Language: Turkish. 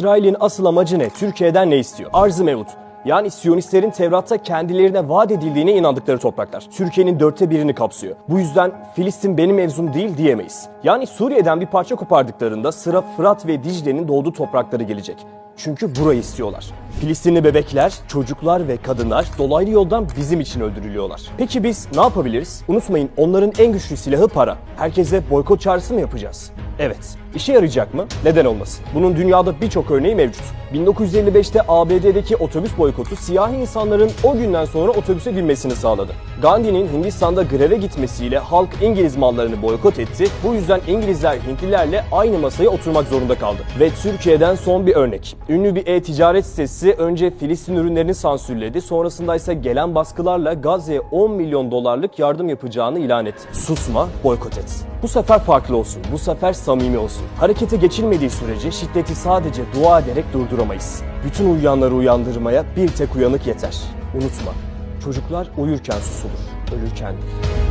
İsrail'in asıl amacı ne? Türkiye'den ne istiyor? Arz-ı mevut. Yani Siyonistlerin Tevrat'ta kendilerine vaat edildiğine inandıkları topraklar. Türkiye'nin dörtte birini kapsıyor. Bu yüzden Filistin benim mevzum değil diyemeyiz. Yani Suriye'den bir parça kopardıklarında sıra Fırat ve Dicle'nin doğduğu toprakları gelecek. Çünkü burayı istiyorlar. Filistinli bebekler, çocuklar ve kadınlar dolaylı yoldan bizim için öldürülüyorlar. Peki biz ne yapabiliriz? Unutmayın onların en güçlü silahı para. Herkese boykot çağrısı mı yapacağız? Evet. İşe yarayacak mı? Neden olmasın? Bunun dünyada birçok örneği mevcut. 1955'te ABD'deki otobüs boykotu siyahi insanların o günden sonra otobüse binmesini sağladı. Gandhi'nin Hindistan'da greve gitmesiyle halk İngiliz mallarını boykot etti. Bu yüzden İngilizler Hintlilerle aynı masaya oturmak zorunda kaldı. Ve Türkiye'den son bir örnek. Ünlü bir e-ticaret sitesi önce Filistin ürünlerini sansürledi. Sonrasında ise gelen baskılarla Gazze'ye 10 milyon dolarlık yardım yapacağını ilan etti. Susma, boykot et. Bu sefer farklı olsun. Bu sefer samimi olsun. Harekete geçilmediği sürece şiddeti sadece dua ederek durduramayız. Bütün uyuyanları uyandırmaya bir tek uyanık yeter. Unutma, çocuklar uyurken susulur, ölürken değil.